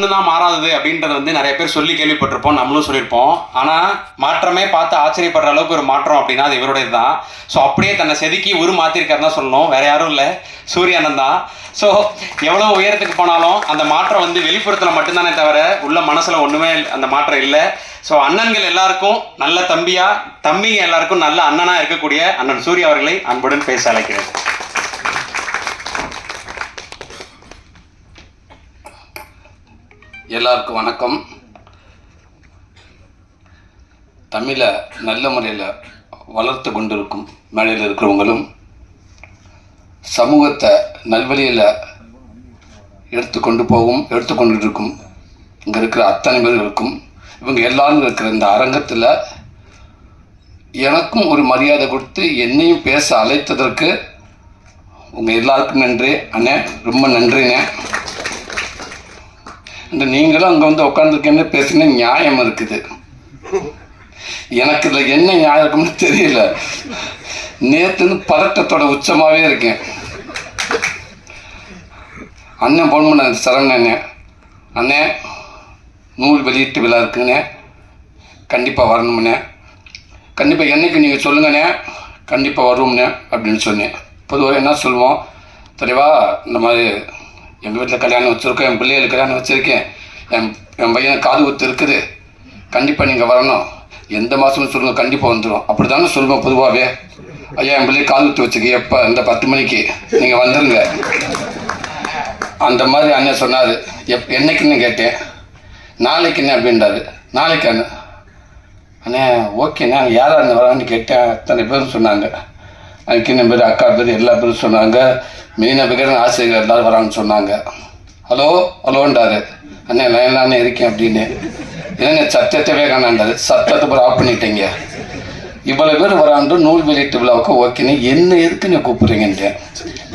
ஒன்று தான் மாறாதது அப்படின்றத வந்து நிறைய பேர் சொல்லி கேள்விப்பட்டிருப்போம் நம்மளும் சொல்லியிருப்போம். ஆனால் மாற்றமே பார்த்து ஆச்சரியப்படுற அளவுக்கு ஒரு மாற்றம் அப்படின்னா அது இவருடையது தான். ஸோ அப்படியே தன்னை செதுக்கி உரு மாற்றிருக்காருன்னு தான் சொல்லணும். வேற யாரும் இல்லை. சூரியனன் தான். ஸோ எவ்வளோ உயரத்துக்கு போனாலும் அந்த மாற்றம் வந்து வெளிப்புறத்தில் மட்டும்தானே தவிர உள்ள மனசில் ஒன்றுமே அந்த மாற்றம் இல்லை. ஸோ அண்ணன்கள் எல்லாருக்கும் நல்ல தம்பியா தம்பிங்க எல்லாருக்கும் நல்ல அண்ணனா இருக்கக்கூடிய அண்ணன் சூர்யா அவர்களை அன்புடன் பேச அழைக்கிறேன். எல்லாருக்கும் வணக்கம். தமிழை நல்ல முறையில் வளர்த்து கொண்டிருக்கும் மேடையில் இருக்கிறவங்களும் சமூகத்தை நல்வழியில் எடுத்துக்கொண்டு போகும் எடுத்துக்கொண்டு இருக்கும் இங்கே இருக்கிற அத்தனை பேர்களுக்கும் இவங்க எல்லாரும் இருக்கிற இந்த அரங்கத்தில் எனக்கும் ஒரு மரியாதை கொடுத்து என்னையும் பேச அழைத்ததற்கு உங்கள் எல்லாருக்கும் நன்றி. அண்ணே ரொம்ப நன்றிண்ணே. இந்த நீங்களும் அங்கே வந்து உட்காந்துருக்கேன்னு பேசுனா நியாயம் இருக்குது. எனக்கு இதில் என்ன நியாயம் இருக்கும்னு தெரியல. நேற்றுன்னு பதட்டத்தோட உச்சமாகவே இருக்கேன். அண்ணன் ஃபோன் பண்ண சரவண அண்ணன் அண்ணே நூல் வெளியீட்டு விழா இருக்குங்கண்ணே. கண்டிப்பாக வரணும்ண்ணே கண்டிப்பாக என்னைக்கு நீங்கள் சொல்லுங்கண்ணே. கண்டிப்பாக வருவோம்ண்ணே அப்படின்னு சொன்னேன். பொதுவாக என்ன சொல்லுவோம்? தெளிவாக இந்த மாதிரி எங்கள் வீட்டில் கல்யாணம் வச்சுருக்கோம் என் பிள்ளைகளுக்கு கல்யாணம் வச்சுருக்கேன். என் என் பையன் காது குத்து இருக்குது. கண்டிப்பாக நீங்கள் வரணும். எந்த மாதமும் சொல்லுங்கள் கண்டிப்பாக வந்துடும் அப்படி தானே சொல்லுவோம் பொதுவாகவே ஐயா என் பிள்ளைய காது குத்து வச்சுக்க எப்போ? இந்த பத்து மணிக்கு. நீங்கள் வந்துடுங்க அந்த மாதிரி அண்ணன் சொன்னார். எப் என்னைக்குன்னு கேட்டேன். நாளைக்குண்ணே அப்படின்றாரு. நாளைக்கு அண்ணன் அண்ணே ஓகேண்ணே யார் அண்ணன் வரான்னு கேட்டேன். அத்தனை பேரும் சொன்னாங்க. அக்கினம் பேர் அக்கா பேர் எல்லா பேரும் சொன்னாங்க. மீன விகடன் ஆசிரியர் எல்லாரும் வரான்னு சொன்னாங்க. ஹலோ? ஹலோன்றாரு. அண்ணே லைன்லானே இருக்கேன் அப்படின்னு. என்னங்க சத்தத்தவே காணாண்டாரு சத்தத்தை பூரா ஆஃப் பண்ணிட்டீங்க. இவ்வளோ பேர் வராண்டு நூல் வெளியீட்டு விழாவுக்கு ஓகேன்னு என்ன எதுக்கு நீ கூப்பிட்றீங்கன்றேன்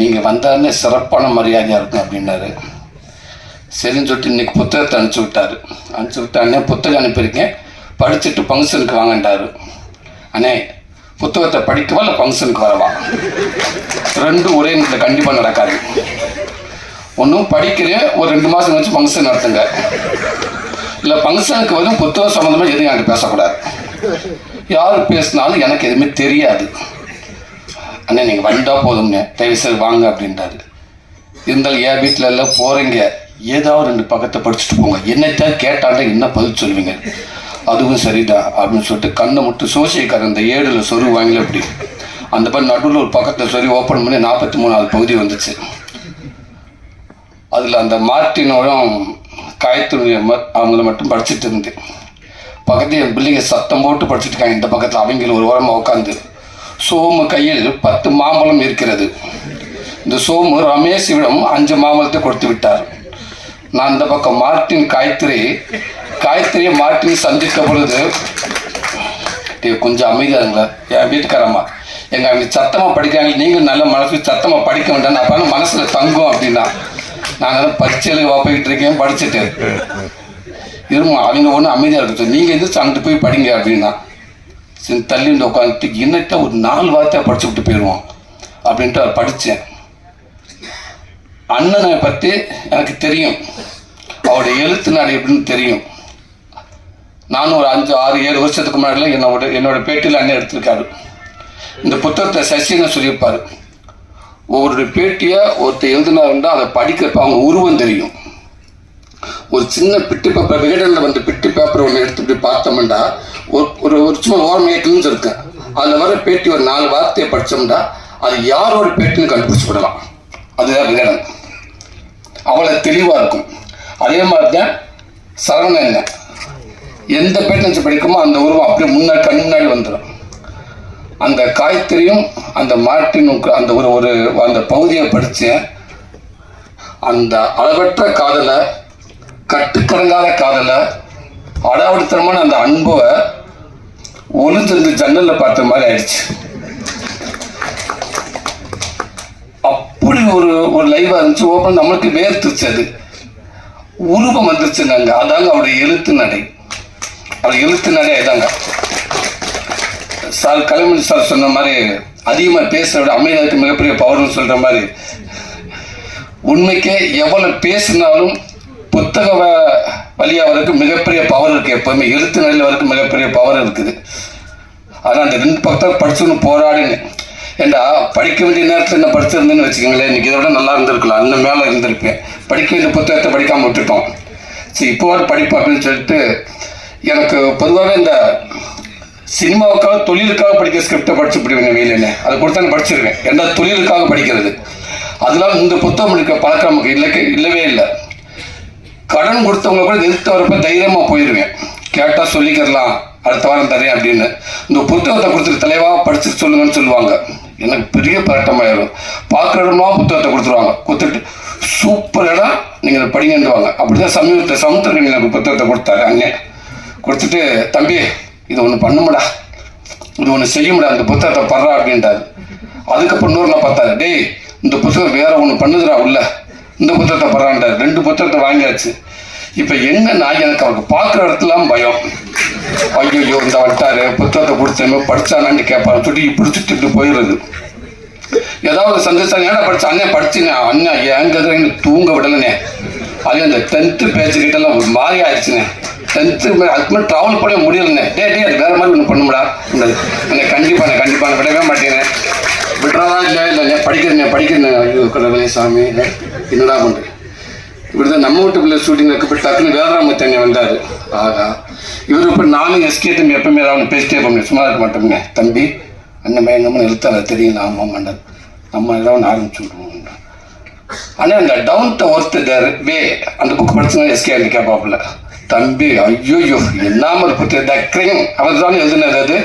நீங்கள் வந்தாருன்னு சிறப்பான மரியாதையாக இருக்கும் அப்படின்னாரு. சரின்னு சொல்லிட்டு இன்னைக்கு புத்தகத்தை அனுப்பிச்சி விட்டாரு. அனுப்பிச்சி விட்டாண்ணே புத்தகம் அனுப்பியிருக்கேன். படிச்சுட்டு ஃபங்க்ஷனுக்கு வாங்கண்டாரு அண்ணே புத்தகத்தை படிக்கவா இல்லை ஃபங்க்ஷனுக்கு வரவா? ரெண்டும் ஒரே நேரத்தில் கண்டிப்பாக நடக்காது. ஒன்றும் படிக்கிறேன் ஒரு ரெண்டு மாதம் வச்சு ஃபங்க்ஷன் நடத்துங்க. இல்லை ஃபங்க்ஷனுக்கு வந்து புத்தகம் சம்மந்தமாக எதுவும் எனக்கு பேசக்கூடாது. யார் பேசினாலும் எனக்கு எதுவுமே தெரியாது. அண்ணே நீங்கள் வந்தால் போதும்னே தயவு செய்து வாங்க அப்படின்றாரு. இருந்தாலும் என் வீட்டில் எல்லாம் போகிறீங்க ஏதாவது ரெண்டு பக்கத்தை படிச்சுட்டு போங்க. என்னத்தான் கேட்டாண்ட என்ன பதில் சொல்லுவீங்க அதுவும் சரிதான் அப்படின்னு சொல்லிட்டு கண்ணை மட்டும் சோசியக்காரன் அந்த ஏழில் சொரு வாங்கல அப்படி. அந்த மாதிரி நடுவில் ஒரு பக்கத்தில் சொல்லி ஓப்பன் பண்ணி நாற்பத்தி மூணாவது பகுதி வந்துச்சு. அதில் அந்த மார்ட்டினோடும் காயத்ரி அவங்கள மட்டும் படிச்சுட்டு இருந்தேன் பக்கத்தில் என் பிள்ளைங்க சத்தம் போட்டு படிச்சுட்டு இருக்காங்க. இந்த பக்கத்தில் அவங்கள ஒரு ஓரமாக உட்காந்து சோமு கையில் பத்து மாம்பழம் இருக்கிறது. இந்த சோமு ரமேஷிடம் அஞ்சு மாம்பழத்தை கொடுத்து விட்டார். நான் இந்த பக்கம் மார்ட்டின் காயத்ரி காயத்ரியை மாற்றி சந்தித்த பொழுது கொஞ்சம் அமைதியாருங்களா என் வீட்டுக்காரம்மா. எங்க அவங்க சத்தமாக படிக்கிறாங்க. நீங்கள் நல்ல மனசு சத்தமாக படிக்க வேண்டாம். அப்போ மனசில் தங்கும் அப்படின்னா. நாங்கள் தான் பரீட்சையில் போய்கிட்டு இருக்கேன் படிச்சுட்டு. இருமா அவங்க ஒன்றும் அமைதியாக இருக்குது நீங்கள் எந்திரிச்சு அங்கிட்டு போய் படிங்க அப்படின்னா. சரி தள்ளி உட்காந்துட்டு என்னட்ட ஒரு நாலு வார்த்தையாக படிச்சு விட்டு போயிடுவோம் அப்படின்ட்டு அவர் படித்தேன் அண்ணனை பற்றி எனக்கு தெரியும். அவருடைய எழுத்து நாடு எப்படின்னு தெரியும். நானும் ஒரு அஞ்சு ஆறு ஏழு வருஷத்துக்கு முன்னாடில என்னோட என்னோட பேட்டியில் அண்ணன் எடுத்திருக்காரு. இந்த புத்தகத்தை சசின்னு சொல்லியிருப்பார். ஒவ்வொரு பேட்டியை ஒருத்தர் எழுதினாருந்தால் அதை படிக்கிறப்ப அவங்க உருவம் தெரியும். ஒரு சின்ன பிட்டு பேப்பர் விகடனில் வந்து பிட்டு பேப்பர் ஒன்று எடுத்து இப்படி பார்த்தோம்னா ஒரு ஒரு ஒரு சும்மா ஓரமையை இருக்கேன் அதில் வர பேட்டி ஒரு நாலு வார்த்தையை படித்தோம்னா அது யாரோட பேட்டின்னு கண்டுபிடிச்சு விடலாம். அதுதான் விகடன். அவ்வளோ தெளிவாக இருக்கும். அதே மாதிரி தான் சரவணன் என்ன எந்த பேட்டன்ஸ் படிக்குமோ அந்த உருவம் அப்படியே முன்னாடி கண் முன்னாடி வந்துடும் அந்த காய்கறியும் அந்த மார்டினுக்கு அந்த ஒரு ஒரு அந்த பகுதியை படித்தேன் அந்த அளவற்ற காதலை கட்டுக்கடங்காத காதலை அடாவடித்தனமான அந்த அன்பை ஒளிஞ்சிருந்து ஜன்னலில் பார்த்த மாதிரி ஆயிடுச்சு. அப்படி ஒரு ஒரு லைவாக இருந்துச்சு. ஓப்பன் நம்மளுக்கு வேர்த்துச்சு அது. உருவம் வந்துருச்சுங்க அதாங்க அவருடைய எழுத்து நடை. அவர் எழுத்து இதாங்க. சார் கலைமணி சார் சொன்ன மாதிரி அதிகமாக பேசுறத விட அமைதியாருக்கு மிகப்பெரிய பவர்னு சொல்கிற மாதிரி உண்மைக்கே எவ்வளோ பேசினாலும் புத்தக வ- வழியாவதற்கு மிகப்பெரிய பவர் இருக்குது எப்போவுமே. எழுத்து நிலையில் வரைக்கும் மிகப்பெரிய பவர் இருக்குது. ஆனால் அந்த ரெண்டு பக்கத்தை படிச்சுன்னு போராடினேன். ஏண்டா படிக்க வேண்டிய நேரத்தில் என்ன படிச்சிருந்தேன்னு வச்சுக்கோங்களேன். இன்னைக்கு இதோட நல்லா இருந்திருக்கலாம். இன்னும் மேலே இருந்திருப்பேன். படிக்க வேண்டிய புத்தகத்தை படிக்காமல் விட்டுட்டோம். சரி இப்போ வர படிப்பு அப்படின்னு சொல்லிட்டு எனக்கு பொதுவாகவே இந்த சினிமாவுக்காக தொழிலுக்காக படிக்கிற ஸ்கிரிப்டை படிச்சு பிடிவேன் வெயிலன்னு அதை கொடுத்தா நான் படிச்சிருவேன். ஏன்னா தொழிலுக்காக படிக்கிறது? அதெல்லாம் இந்த புத்தகம் படிக்கிற பழக்கம். நமக்கு இல்லை இல்லவே இல்லை. கடன் கொடுத்தவங்க கூட நிறுத்த வரப்ப தைரியமாக போயிடுவேன் கேட்டால் சொல்லிக்கிறலாம். அடுத்த வாரம் தரேன் அப்படின்னு. இந்த புத்தகத்தை கொடுத்துட்டு தலைவா படிச்சு சொல்லுங்கன்னு சொல்லுவாங்க. எனக்கு பெரிய பரட்டமாயிரும் பார்க்குற இடம்லாம் புத்தகத்தை கொடுத்துருவாங்க. கொடுத்துட்டு சூப்பர் இடம் நீங்கள் படிங்கன்னுவாங்க. அப்படிதான் சமீபத்தை சமுத்திரக்கணி எனக்கு புத்தகத்தை கொடுத்தாரு. அங்கே கொடுத்துட்டு தம்பி இது ஒன்று பண்ணுமடா. இது ஒன்று செய்யும்டா. அந்த புத்தகத்தை படுறா அப்படின்றாரு. அதுக்கப்புறம் இன்னொரு நான் பார்த்தாரு. டேய் இந்த புத்தகம் வேற ஒன்று பண்ணுதுடா உள்ள. இந்த புத்தகத்தை படுறான்றார் ரெண்டு புத்தகத்தை வாங்கியாச்சு. இப்போ என்னன்னா எனக்கு அவருக்கு பார்க்குற இடத்துலாம் பயம். ஐயோ இந்த வட்டாரு புத்தகத்தை கொடுத்தேன் படித்தானான்னு கேட்பாரு துடி இப்படி திட்டு இப்படி போயிடுறது. ஏதாவது சந்தோஷம் ஏன்னா படிச்ச அண்ணன் படிச்சுனே. அண்ணன் ஏங்கிறது எனக்கு தூங்க விடலனே. அது அந்த டென்த்து பேச்சுக்கிட்டலாம் ஒரு மாதிரி ஆயிடுச்சுண்ணே டென்த்து அதுக்குமே ட்ராவல் பண்ண முடியலண்ணே. டே டே அது வேற மாதிரி ஒன்று பண்ணும்டா. அண்ணே கண்டிப்பாக நான் கண்டிப்பாக நான் விடவே மாட்டேனே. விடுறதா இல்லை இல்லைண்ணே படிக்கிறேன் படிக்கிறேன் ஐயோ கடவுளே சாமி. என்னடா பண்ணுறேன் இப்படிதான் நம்ம வீட்டு பிள்ளை ஷூட்டிங் இருக்கப்ப டக்குன்னு வேதராமத்தண்ணி வந்தார். ஆகா. இவர் இப்போ நானும் எஸ்கே தம்பி எப்பவுமே ஏதாவது பேசிட்டே இருப்போம் சும்மா இருக்க மாட்டோம்னே. தம்பி அண்ணன் பயங்கரமாக நிறுத்தாத தெரியும் ஆமாம் மண்டல் நம்ம ஏதாவது ஆரம்பிச்சு விடுவோம் ஆனால் அந்த down to earth their way அந்த புக் படிச்சுனா எஸ்கே அண்ட் கேட்பாப்புல தம்பி ஐயோ என்னாம புத்தி. த அவர் தான் எழுதுனது அது?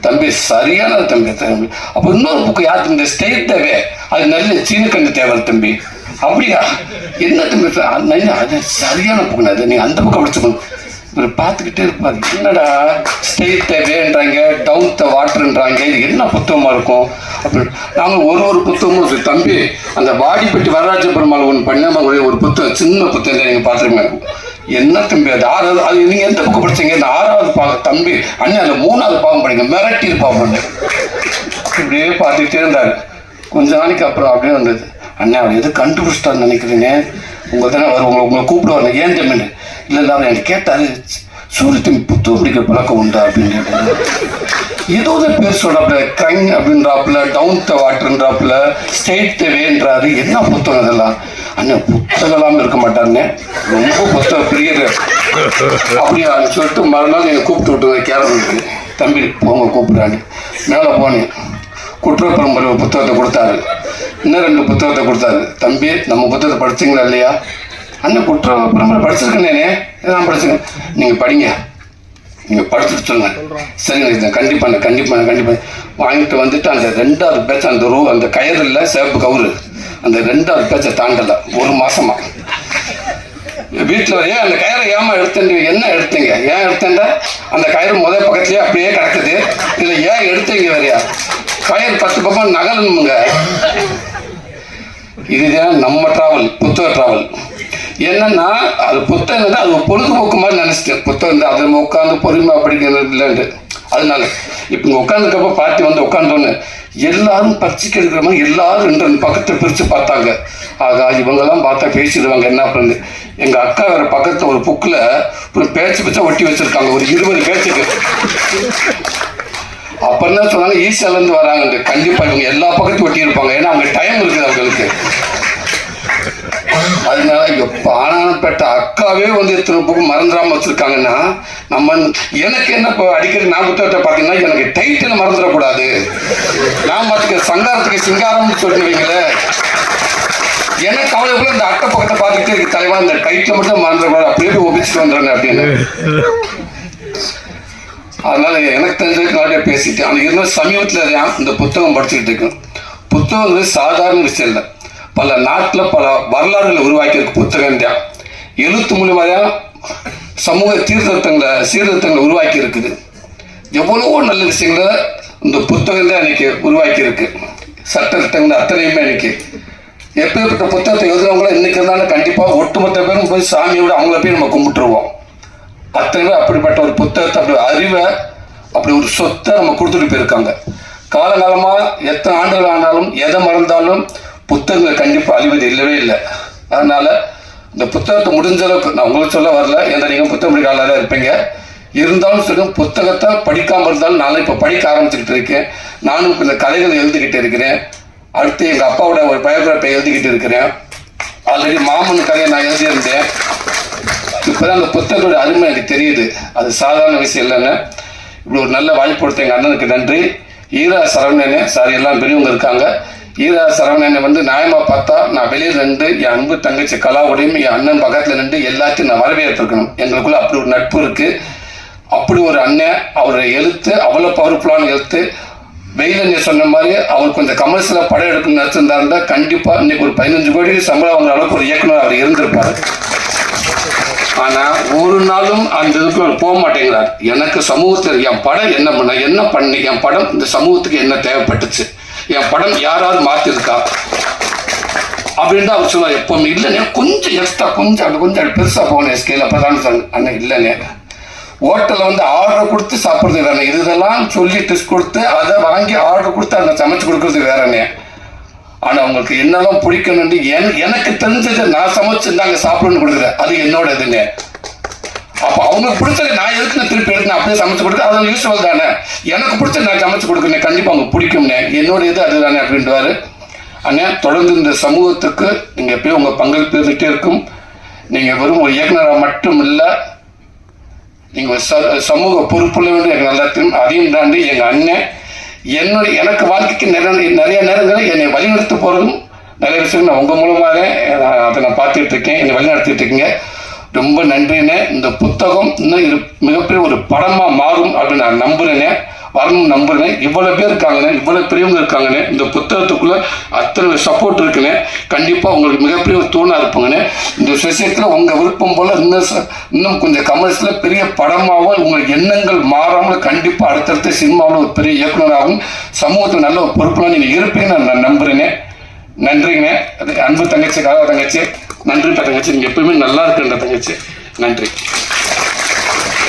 தம்பி சரியான தம்பி தம்பி. அப்போ இன்னொரு புக்கு யார் தம்பி? ஸ்டேட் தேவை. அது நல்ல சீன கண்டு தேவை தம்பி. அப்படியா? என்ன தம்பி? அது நல்ல- அது சரியான புக்குங்க அது நீங்கள் அந்த புக்கை படிச்சுக்கணும் இவர் பார்த்துக்கிட்டே இருப்பார். என்னடா? ஸ்டேட் தேவைன்றாங்க டவுன் த வாட்டர்ன்றாங்க. இது என்ன புத்தகமாக இருக்கும்? அப்படின்னு நாங்கள் ஒரு ஒரு புத்தகமும் தம்பி அந்த வாடிப்பட்டி வரராஜ பெருமாள் ஒன்று பண்ணாமல் ஒரே ஒரு புத்தகம் சின்ன புத்தகம் நீங்கள் பார்த்துருங்க. என்ன தம்பி அது? ஆறாவது அது நீங்கள் எந்த புக்கு படிச்சீங்க? இந்த ஆறாவது பாகம் தம்பி அண்ணன் அந்த மூணாவது பாகம் படிங்க. மிரட்டி இருப்பாங்க இப்படியே பார்த்துக்கிட்டே இருந்தார். கொஞ்ச நாளைக்கு அப்புறம் அப்படியே வந்தது. அண்ணன் அவர் எது கண்டுபிடிச்சிட்டான்னு நினைக்கிறீங்க? உங்களை தானே அவர் உங்களை உங்களை கூப்பிடுவாங்க ஏன் தம்பின்னு இல்லை இல்லை அவர் எனக்கு கேட்டார். சூரிய தம்பி பிடிக்கிற பழக்கம் உண்டா அப்படின்னு கேட்டாரு. ஏதோ ஒரு பேர் சொல்றாப்புல கிரைங் அப்படின்றாப்புல டவுன் த வாட்டர்ன்றாப்புல ஸ்டேட் தேவைன்றாரு என்ன புத்தகம் இதெல்லாம்? அண்ணன் புத்தகம்லாம் இருக்க மாட்டாருண்ணே. ரொம்ப புத்தகம் பிரியர். அப்படியா சொல்லிட்டு மறுநாள் என்னை கூப்பிட்டு விட்டு கேரளுக்கு தம்பி போங்க கூப்பிட்றான்னு மேலே போனேன். குற்றப்பெரும்பரை ஒரு புத்தகத்தை கொடுத்தாரு. இன்னும் ரெண்டு புத்தகத்தை கொடுத்தாரு. தம்பி நம்ம புத்தகத்தை படிச்சீங்களா இல்லையா? அண்ணன் குற்றப்பெரும்பரை படிச்சிருக்கேனே நான் படிச்சிருக்கேன் நீங்கள் படிங்க. நீங்கள் படிச்சுட்டு சொல்லுங்க. சரிங்க கண்டிப்பாக கண்டிப்பாக கண்டிப்பாக வாங்கிட்டு வந்துட்டு அந்த ரெண்டாவது பேட்ச் அந்த ரூ அந்த கயிறு இல்லை சேப்பு கவுரு. அந்த ரெண்டாவது பேச்சை தாண்டலை. ஒரு மாசமா. வீட்டில் ஏன் அந்த கயிறை ஏமா எடுத்தேன் என்ன எடுத்தீங்க? ஏன் எடுத்தேன்டா அந்த கயிறு முதல் பக்கத்துலேயே அப்படியே கிடக்குது. இல்லை ஏன் எடுத்தீங்க வரையா கயிறு பத்து பக்கம் நகலணுங்க இதுதான் நம்ம டிராவல் புத்தக டிராவல் என்னன்னா அது புத்தகம் தான் அது பொழுதுபோக்கு மாதிரி நினச்சிட்டேன். புத்தகம் தான் அதில் உட்காந்து பொறுமையாக படிக்கிறது இல்லைன்ட்டு. அதனால இப்போ இங்கே உட்காந்துக்கப்ப பாட்டி வந்து உட்காந்தோன்னு எல்லாரும் பறிச்சுக்கு எடுக்கிற மாதிரி எல்லாரும் ரெண்டு ரெண்டு பக்கத்தை பிரித்து பார்த்தாங்க. ஆகா இவங்கெல்லாம் பார்த்தா பேசிடுவாங்க என்ன பண்ணு எங்கள் அக்கா வேற பக்கத்தில் ஒரு புக்கில் ஒரு பேச்சு பிச்சா ஒட்டி வச்சுருக்காங்க ஒரு இருபது பேச்சுக்கு. அப்போ என்ன சொன்னாங்க ஈஸியாலேருந்து வராங்க கண்டிப்பாக இவங்க எல்லா பக்கத்தையும் ஒட்டி இருப்பாங்க. ஏன்னா அவங்க டைம் இருக்குது அவங்களுக்கு. அதனால இங்க ஆனானப்பட்ட அக்காவே வந்து இத்தனை புக்கு மறந்துடாம வச்சிருக்காங்கன்னா நம்ம எனக்கு என்ன இப்போ அடிக்கடி நான் புத்தகத்தை பார்த்தீங்கன்னா எனக்கு டைட்டில் மறந்துடக்கூடாது. நான் பார்த்துக்க சங்காரத்துக்கு சிங்காரம்னு சொல்லிட்டு வைங்களேன் எனக்கு கவலைக்குள்ள இந்த அட்டை பக்கத்தை பார்த்துக்கிட்டே இருக்கு தலைவா இந்த டைட்டில் மட்டும் மறந்துடக்கூடாது. அப்படியே போய் ஒபிச்சுட்டு வந்துடுங்க அப்படின்னு. அதனால எனக்கு தெரிஞ்சதுக்கு நிறைய பேசிட்டேன். ஆனால் இருந்தாலும் சமீபத்தில் இந்த புத்தகம் படிச்சுக்கிட்டு இருக்கேன். வந்து சாதாரண விஷயம் இல்லை. பல நாட்டில் பல வரலாறுகளை உருவாக்கியிருக்கு புத்தகம் தான் எழுத்து மூலியமாக சமூக சீர்திருத்தங்களை சீர்திருத்தங்களை உருவாக்கி இருக்குது எவ்வளவோ நல்ல விஷயங்களை இந்த புத்தகம் தான் இன்னைக்கு உருவாக்கி இருக்கு சட்ட அத்தனையுமே இன்னைக்கு. எப்பேற்பட்ட புத்தகத்தை எழுதுறவங்களும் இன்னைக்கு இருந்தாலும் கண்டிப்பாக ஒட்டுமொத்த பேரும் போய் சாமியோட அவங்கள போய் நம்ம கும்பிட்டுருவோம். அத்தனை அப்படிப்பட்ட ஒரு புத்தகத்தை அப்படி அறிவை அப்படி ஒரு சொத்தை நம்ம கொடுத்துட்டு போயிருக்காங்க. காலகாலமாக எத்தனை ஆண்டுகள் ஆனாலும் எதை மறந்தாலும் புத்தகங்கள் கண்டிப்பாக அழிவது இல்லவே இல்லை. அதனால் இந்த புத்தகத்தை முடிஞ்ச அளவுக்கு நான் உங்களுக்கு சொல்ல வரல ஏன்னா நீங்கள் புத்தகம் படிக்காத இருப்பீங்க. இருந்தாலும் சரி புத்தகத்தை படிக்காமல் இருந்தாலும் நான் இப்போ படிக்க ஆரம்பிச்சுக்கிட்டு இருக்கேன். நானும் இந்த கதைகளை எழுதிக்கிட்டு இருக்கிறேன். அடுத்து எங்கள் அப்பாவோட ஒரு பயோகிராஃபை எழுதிக்கிட்டு இருக்கிறேன். ஆல்ரெடி மாமன் கதையை நான் எழுதியிருந்தேன். இப்போதான் அந்த புத்தகத்தோட அருமை எனக்கு தெரியுது. அது சாதாரண விஷயம் இல்லைன்னு. இப்படி ஒரு நல்ல வாய்ப்பு கொடுத்த எங்கள் அண்ணனுக்கு நன்றி. ஈரா சரவணனே சார் எல்லாம் பெரியவங்க இருக்காங்க. ஈரா சரவணனை வந்து நியாயமா பார்த்தா நான் வெளியில் நின்று என் அன்பு தங்கச்சி கலாவுடையும் என் அண்ணன் பக்கத்தில் நின்று எல்லாத்தையும் நான் வரவேற்றிருக்கணும் எங்களுக்குள்ள அப்படி ஒரு நட்பு இருக்கு. அப்படி ஒரு அண்ணன் அவருடைய எழுத்து அவ்வளோ பவர்ஃபுல்லான எழுத்து. வெயிலண்ணே சொன்ன மாதிரி அவர் கொஞ்சம் கமர்ஷியலாக படம் எடுக்கணும்னு நினச்சிருந்தாருந்தா கண்டிப்பாக இன்னைக்கு ஒரு பதினஞ்சு கோடி சம்பளம் வாங்குற அளவுக்கு ஒரு இயக்குனர் அவர் இருந்திருப்பார். ஆனா ஒரு நாளும் அந்த இதுக்கு அவர் போக மாட்டேங்கிறார். எனக்கு சமூகத்தில் என் படம் என்ன பண்ண என்ன பண்ணி என் படம் இந்த சமூகத்துக்கு என்ன தேவைப்பட்டுச்சு? என் படம் யாராவது மாற்றிருக்கா அப்படின்னு தான் அவர் சொல்லுவார். எப்போவுமே இல்லைண்ணே கொஞ்சம் எக்ஸ்ட்ரா கொஞ்சம் அப்படி கொஞ்சம் அப்படி பெருசாக போகணும் ஸ்கேல் அப்போ தான் சொன்னேன் அண்ணன் இல்லைண்ணே ஹோட்டலில் வந்து ஆர்டர் கொடுத்து சாப்பிட்றது வேற இது இதெல்லாம் சொல்லி டெஸ்ட் கொடுத்து அதை வாங்கி ஆர்டர் கொடுத்து அதை சமைச்சு கொடுக்குறது வேறண்ணே ஆனால் உங்களுக்கு என்னெல்லாம் பிடிக்கணும்னு என் எனக்கு தெரிஞ்சதை நான் சமைச்சு நாங்கள் சாப்பிடணும்னு கொடுக்குறேன். அது என்னோட இதுண்ணே அப்போ அவங்களுக்கு பிடிச்சது நான் எதுக்கு நான் திருப்பி எடுத்து அப்படியே சமைச்சு கொடுத்து அது யூஸ்ஃபுல் தானே? எனக்கு பிடிச்சது நான் சமைச்சு கொடுக்குறேன் கண்டிப்பாக அவங்க பிடிக்கும்னே. என்னோட இது அதுதானே அப்படின்றாரு. அண்ணா தொடர்ந்து இந்த சமூகத்துக்கு நீங்கள் எப்பயும் உங்கள் பங்களிப்பு இருந்துகிட்டே இருக்கும். நீங்கள் வெறும் ஒரு இயக்குனராக மட்டும் இல்லை நீங்கள் ஒரு ச- சமூக பொறுப்புள்ள எனக்கு நல்லா தெரியும் அதையும் தாண்டி எங்கள் அண்ணன் என்னுடைய எனக்கு வாழ்க்கைக்கு நிறைய நிறைய நேரங்களில் என்னை வழிநடத்த போகிறதும் நிறைய விஷயம் நான் உங்கள் மூலமாக நான் அதை நான் பார்த்துட்டு இருக்கேன் என்னை வழிநடத்திட்டு இருக்கீங்க. ரொம்ப நன்றிண்ணே இந்த புத்தகம் இன்னும் இரு மிகப்பெரிய ஒரு படமா மாறும் அப்படின்னு நான் நம்புறேனே. வரணும் நம்புகிறேன் இவ்வளோ பேர் இருக்காங்கண்ணே இவ்வளோ பெரியவங்க இருக்காங்கண்ணே இந்த புத்தகத்துக்குள்ளே அத்தனை சப்போர்ட் இருக்குண்ணே கண்டிப்பாக உங்களுக்கு மிகப்பெரிய ஒரு தூணாக இருப்பாங்கண்ணே இந்த விஷயத்தில் உங்கள் விருப்பம் போல் இன்னும் இன்னும் கொஞ்சம் கமர்ஷியல பெரிய படமாகவும் உங்கள் எண்ணங்கள் மாறாமல் கண்டிப்பாக அடுத்தடுத்த சினிமாவில் ஒரு பெரிய இயக்குனராகவும் சமூகத்தில் நல்ல ஒரு பொறுப்புலாம் நீங்கள் இருப்பீங்கன்னு நான் நம்புகிறேனே நன்றிங்க. அது அன்பு தங்கச்சி கால தங்கச்சி. நன்றி தங்கச்சி. நீங்க எப்பவுமே நல்லா இருக்குன்ற தங்கச்சி. நன்றி.